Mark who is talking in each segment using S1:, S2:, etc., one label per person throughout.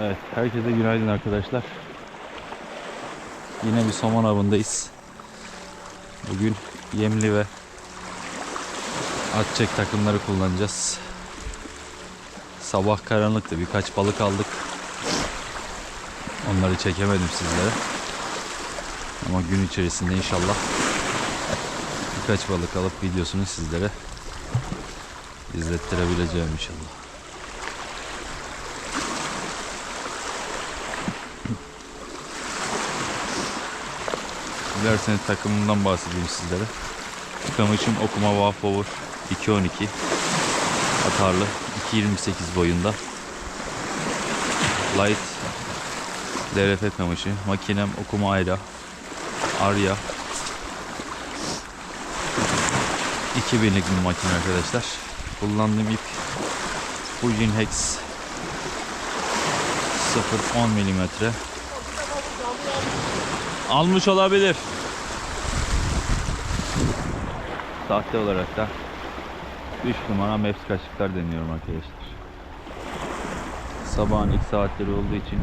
S1: Evet, herkese günaydın arkadaşlar. Yine bir somon avındayız. Bugün yemli ve atçek takımları kullanacağız. Sabah karanlıktı, birkaç balık aldık. Onları çekemedim sizlere. Ama gün içerisinde inşallah birkaç balık alıp videosunu sizlere izlettirebileceğim inşallah. Dilerseniz takımımdan bahsedeyim sizlere. Kamışım Okuma Wow Power 212 atarlı 2.28 boyunda. Light DRF kamışı makinem Okuma Ayra Arya. 2000'lik bir makine arkadaşlar. Kullandığım ip Fujin Hex 0.10 milimetre almış olabilir. Sahte olarak da 3 numara Maps kaşıklar deniyorum arkadaşlar. Sabahın ilk saatleri olduğu için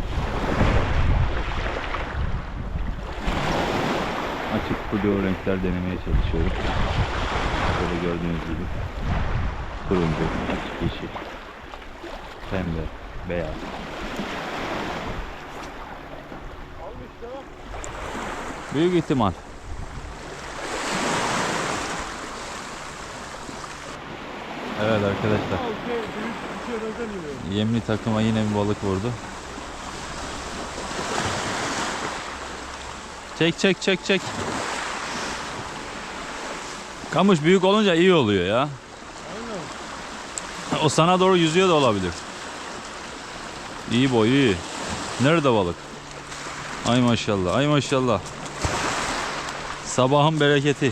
S1: açık flu renkler denemeye çalışıyorum. Böyle gördüğünüz gibi turuncu, açık yeşil, pembe, beyaz. Büyük ihtimal. Evet arkadaşlar. Yemli takıma yine bir balık vurdu. Çek çek çek çek. Kamış büyük olunca iyi oluyor ya. O sana doğru yüzüyor da olabilir. İyi boy iyi. Nerede balık? Ay maşallah ay maşallah. Sabahın bereketi.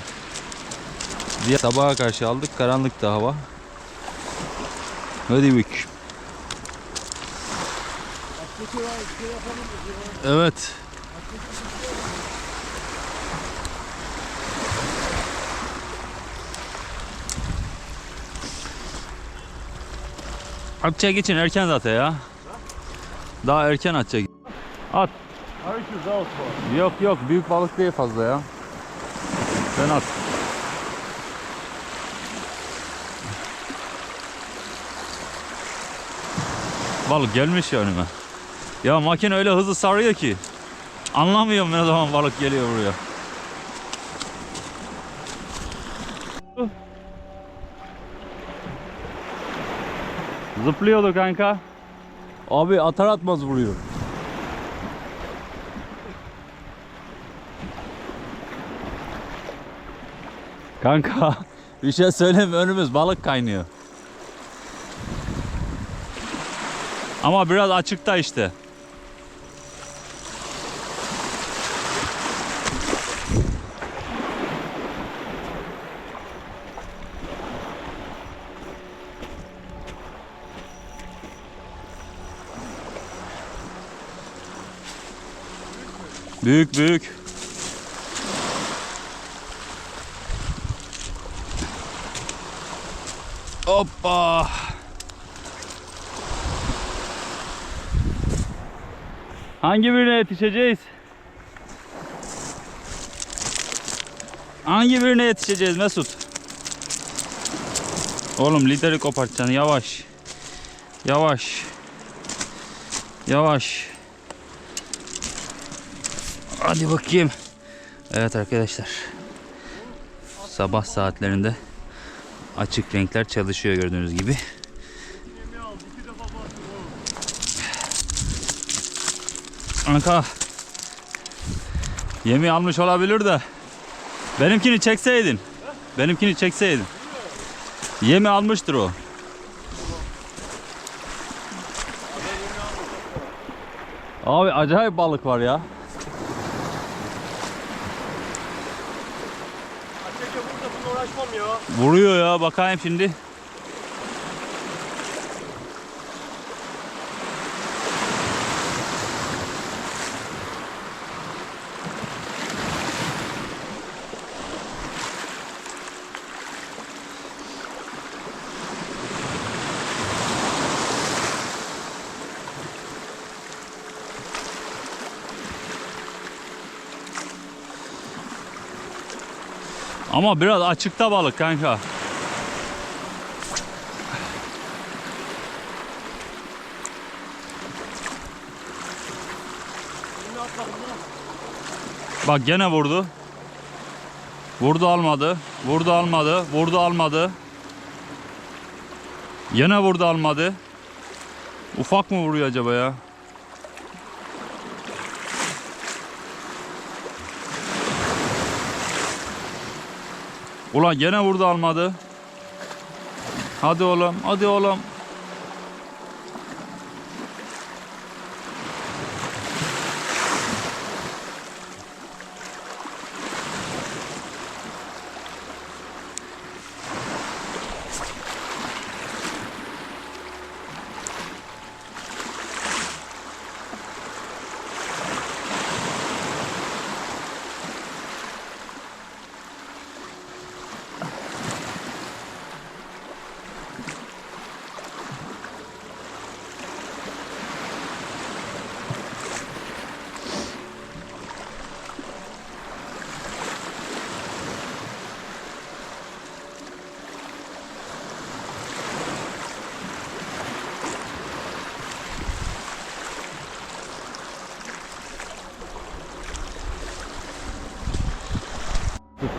S1: Diye sabaha karşı aldık. Karanlıktı hava. Hadi bak. Evet. Atacak için erken zaten ya. Daha erken atacak. At. Yok yok büyük balık değil fazla ya. Sen at. Balık gelmiş ya önüme. Ya makine öyle hızlı sarıyor ki. Anlamıyorum ne zaman balık geliyor buraya. Zıplıyordu kanka. Abi atar atmaz vuruyor. Kanka bir şey söyleme önümüz balık kaynıyor. Ama biraz açıkta işte. Büyük büyük. Hoppa. Hangi birine yetişeceğiz? Hangi birine yetişeceğiz Mesut? Oğlum lideri kopartacaksın yavaş. Yavaş. Yavaş. Hadi bakayım. Evet arkadaşlar. Sabah saatlerinde açık renkler çalışıyor gördüğünüz gibi. Kanka. Yemi almış olabilir de. Benimkini çekseydin. Benimkini çekseydin. Yemi almıştır o. Abi acayip balık var ya.
S2: Açıkça burada bununla uğraşmam ya.
S1: Vuruyor ya bakayım şimdi. Ama biraz açıkta balık kanka. Bak gene vurdu. Vurdu almadı. Vurdu almadı. Vurdu almadı. Yine vurdu almadı. Ufak mı vuruyor acaba ya? Ulan gene vurdu almadı. Hadi oğlum, hadi oğlum.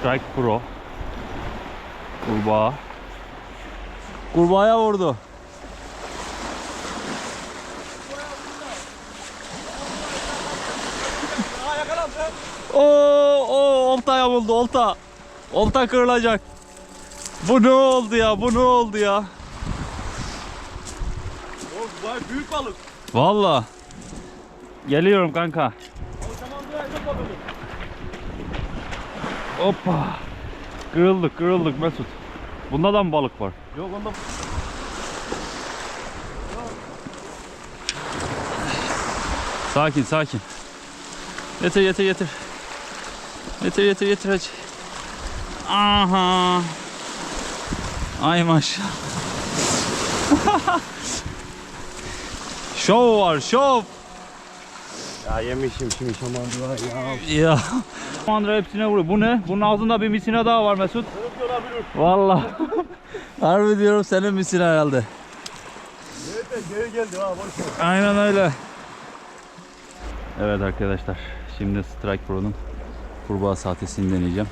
S1: Strike Pro. Kurbağa. Kurbağaya vurdu. Oo, oo oltaya buldu olta. Olta kırılacak. Bu ne oldu ya? Bu ne oldu ya?
S2: O vay büyük balık.
S1: Valla. Geliyorum kanka.
S2: O zaman da çok balık.
S1: Hoppa. Kırıldık kırıldık Mesut. Bunda da mı balık var?
S2: Yok onda
S1: Sakin sakin. Getir getir getir. Getir getir getir hacı. Aha. Ay maşallah. şov var şov.
S2: Ya yemişim şimdi şamandı var ya.
S1: Ya. Mandıra hepsine vuruyor. Bu ne? Bunun ağzında bir misine daha var Mesut. Vallahi. Harbi diyorum senin misine herhalde.
S2: Evet geri geldi ha boş ver.
S1: Aynen öyle. Evet arkadaşlar. Şimdi Strike Pro'nun kurbağa saatesini deneyeceğim.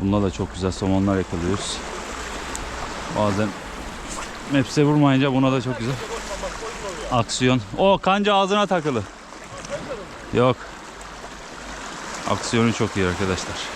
S1: Bununla da çok güzel somonlar yakalıyoruz. Bazen Maps'e vurmayınca buna da çok güzel aksiyon. O kanca ağzına takılı. Yok. Aksiyonu çok iyi arkadaşlar.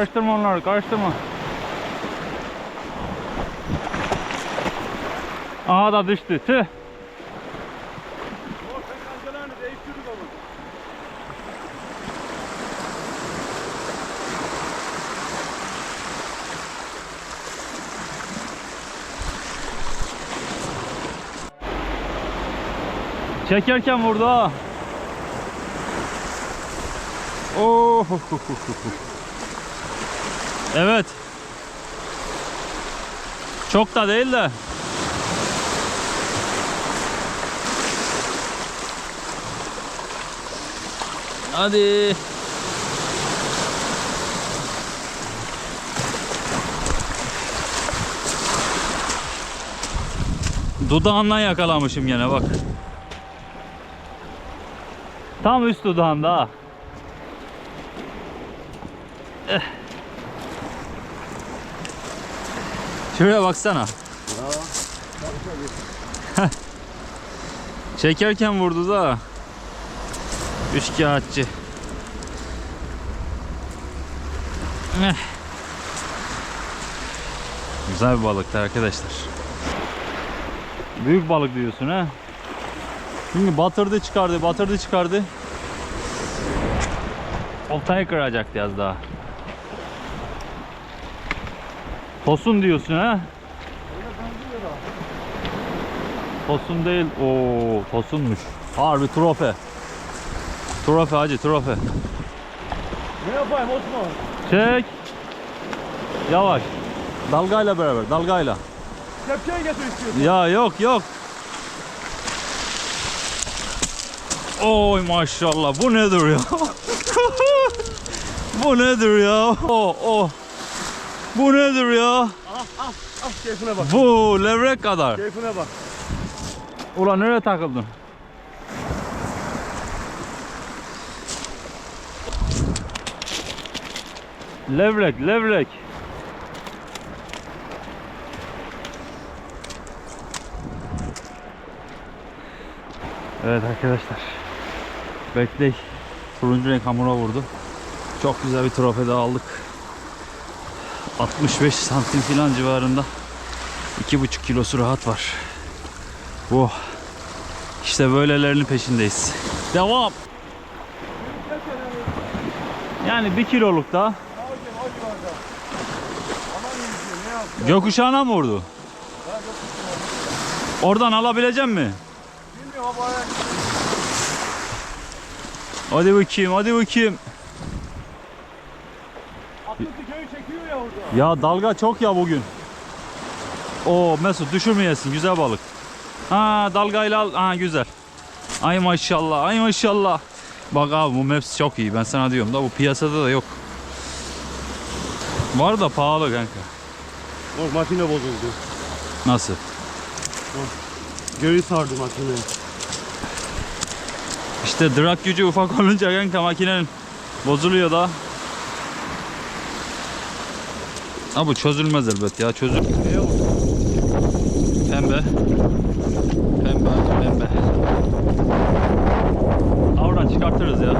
S1: Karıştırma onları, karıştırma. Aha da düştü. Tüh. Çekerken vurdu ha. Oh. Evet. Çok da değil de. Hadi. Dudağından yakalamışım gene bak. Tam üst dudağında ha. Şuraya baksana. Çekerken vurdu da. Üçkağıtçı. Eh. Güzel bir balıktı arkadaşlar. Büyük balık diyorsun ha. Şimdi batırdı çıkardı, batırdı çıkardı. Oltayı kıracaktı az daha. Tosun diyorsun ha? Tosun değil. Oo, tosunmuş. Harbi trofe. Trofe hacı trofe.
S2: Ne yapayım Osman?
S1: Çek. Yavaş. Dalgayla beraber, dalgayla.
S2: Kepçeyi getir istiyorsun.
S1: Ya yok yok. Oy maşallah bu nedir ya? bu nedir ya? Oh oh. Bu nedir ya?
S2: Ah keyfine bak.
S1: Bu levrek kadar.
S2: Keyfine bak.
S1: Ulan nereye takıldın? Levrek, levrek. Evet arkadaşlar. Bekley. Turuncu renk hamura vurdu. Çok güzel bir trofe daha aldık. 65 santim filan civarında. 2,5 kilosu rahat var. Bu. İşte böylelerinin peşindeyiz. Devam. Yani bir kiloluk da gökkuşağına mı vurdu? Oradan alabilecek mi? Hadi bakayım, hadi bakayım.
S2: Çekiyor ya orada.
S1: Ya dalga çok ya bugün. Oo Mesut düşürmeyesin güzel balık. Ha dalgayla al. Ha güzel. Ay maşallah ay maşallah. Bak abi bu Maps çok iyi ben sana diyorum da bu piyasada da yok. Var da pahalı kanka.
S2: Bak makine bozuldu.
S1: Nasıl?
S2: Göğü sardı makine.
S1: İşte drag gücü ufak olunca kanka makinenin bozuluyor da. Ha bu çözülmez elbet ya çözül. Pembe. Pembe pembe. Avran çıkartırız ya.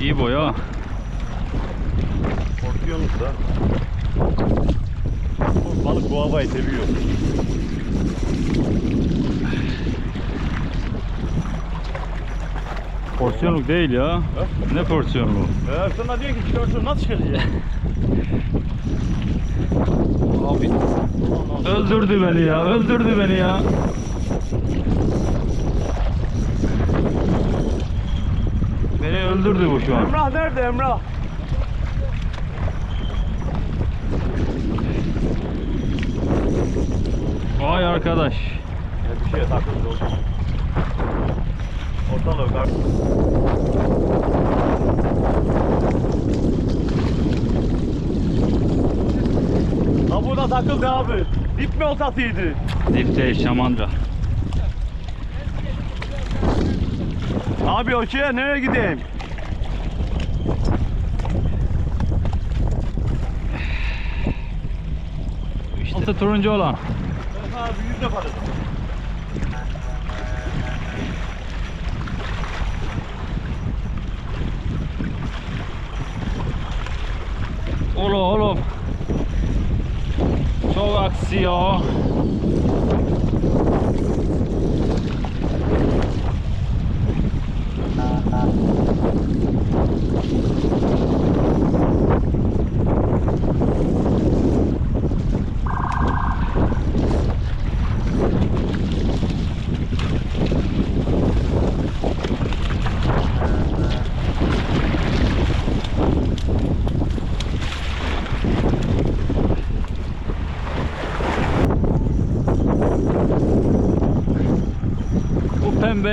S1: İyi boy ha.
S2: Korkuyorsunuz da. Balık bu havayı seviyor.
S1: Porsiyonluk değil ya. Ne porsiyonluğu?
S2: Eğer sana diyor ki çıkarsın nasıl çıkacak?
S1: Abi öldürdü beni ya. Öldürdü beni ya. Beni öldürdü bu şu an.
S2: Emrah nerede Emrah?
S1: Vay arkadaş.
S2: Ya bir şeye takıldı o. Ortalığı kar. Ha burada takıldı abi. Dip mi oltasıydı?
S1: Dip değil şamandıra.
S2: Abi o şeye nereye gideyim?
S1: Altı turuncu olan.
S2: Abi yüz defa dedim.
S1: Oğlum oğlum. Çok aksi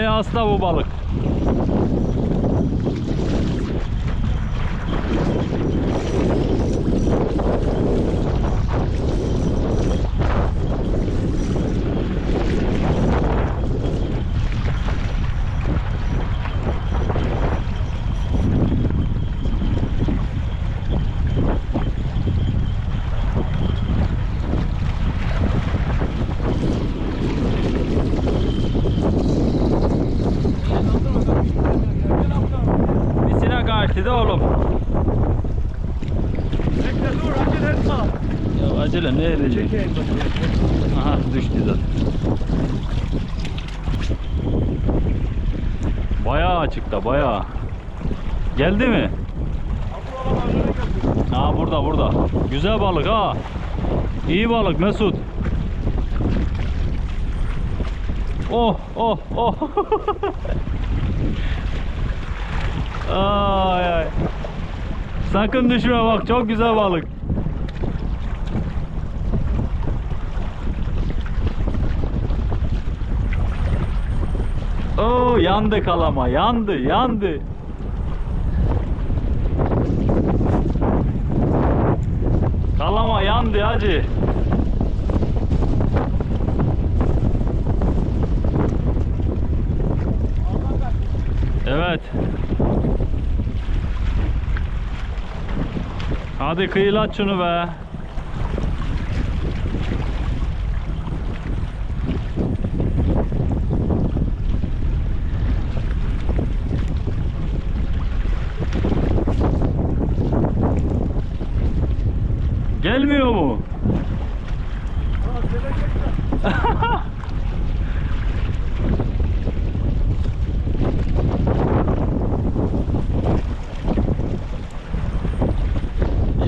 S1: hasta bu balık. öyle ne edecek? Aha düştü zaten. Bayağı açıkta bayağı. Geldi mi? Ha burada burada. Güzel balık ha. İyi balık Mesut. Oh oh oh. ay ay. Sakın düşme bak çok güzel balık. Oo yandı kalama yandı yandı. Kalama yandı hacı. Evet. Hadi kıyılat şunu be.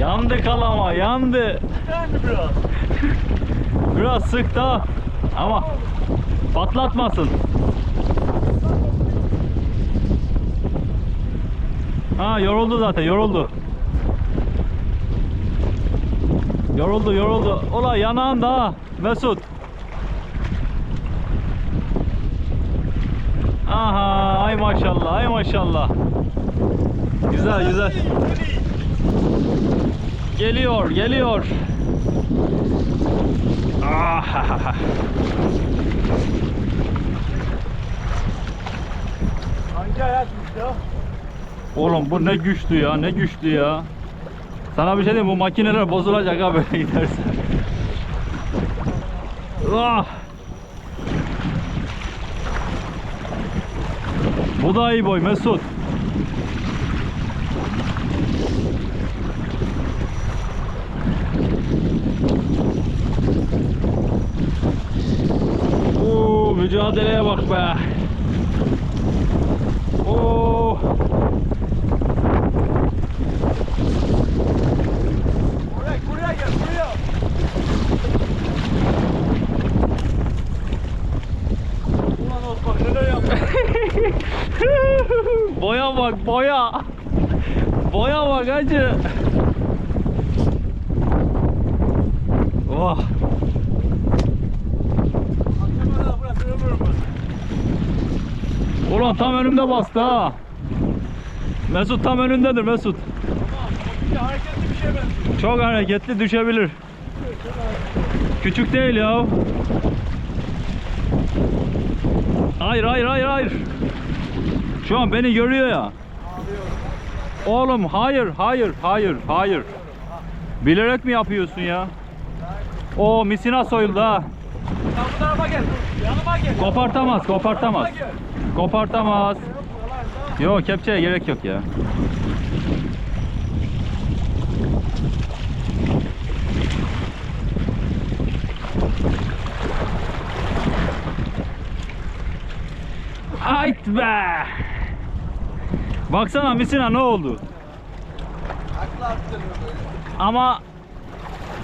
S1: Yandı kalama yandı.
S2: biraz.
S1: Biraz sık da ama patlatmasın. Ha yoruldu zaten yoruldu. Yoruldu yoruldu. Ola yanağında ha Mesut. Aha ay maşallah ay maşallah. Güzel güzel. Geliyor geliyor. Ah.
S2: Hangi ayakmış ya?
S1: Oğlum bu ne güçlü ya ne güçlü ya. Sana bir şey diyeyim bu makineler bozulacak ha böyle giderse. Ah. Bu da iyi boy Mesut. Oo, mücadeleye bak be. Oo.
S2: Buraya, buraya gel, buraya. Ulan Osman neler yaptın?
S1: boya bak boya. Boya bak hacı. Oh.
S2: Aklıma da bırak, ömürüm
S1: Ulan tam önümde bastı ha. Mesut tam önündedir Mesut.
S2: Tamam, bir hareketli bir şey benziyor.
S1: Çok hareketli düşebilir. Küçük değil ya. Hayır hayır hayır hayır. Şu an beni görüyor ya. Oğlum hayır hayır hayır hayır. Bilerek mi yapıyorsun ya? O misina soyuldu ha.
S2: Sen bu tarafa gel. Yanıma gel.
S1: Kopartamaz kopartamaz. Kopartamaz. Yok kepçeye gerek yok ya. Ayt be! Baksana misina ne oldu? Ama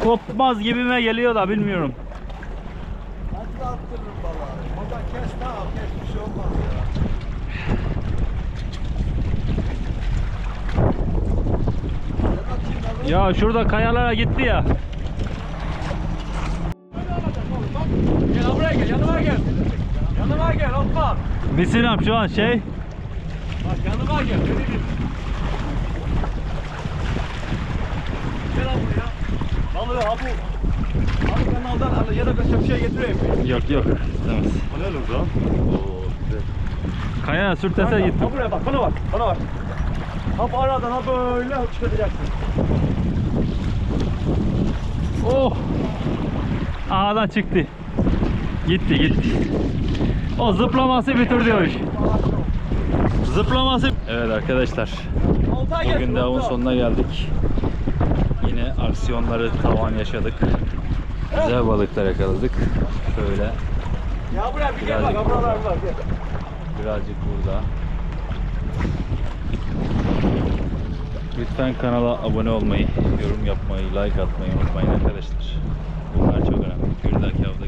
S1: kopmaz gibime geliyor da bilmiyorum.
S2: Aklı attırırım balığı. Baba kes tamam kes bir şey olmaz ya.
S1: Ya şurada kayalara gitti ya.
S2: Gel buraya gel, yanıma gel. Yanıma gel Osman.
S1: Misinam şu an şey
S2: Bak yanıma gel. Beni dinle. Gel buraya. Balığı ha bu. Kanaldan al ya da ben getireyim.
S1: yok yok istemez.
S2: O ne lan? Oo, güzel.
S1: Kaya sürtese gitti.
S2: Ha buraya bak, bana bak, bana bak. Ha aradan ha böyle çıkartacaksın.
S1: Oh! Ağdan çıktı. Gitti gitti. O zıplaması bitirdi o iş. Zıplaması. Evet arkadaşlar. Bugün de avın sonuna geldik. Yine aksiyonları tavan yaşadık. Güzel balıklar yakaladık. Şöyle
S2: Ya buraya bir gel bak. Ablalar var.
S1: Birazcık burada. Lütfen kanala abone olmayı, yorum yapmayı, like atmayı unutmayın arkadaşlar. Bunlar çok önemli. Bir dahaki hafta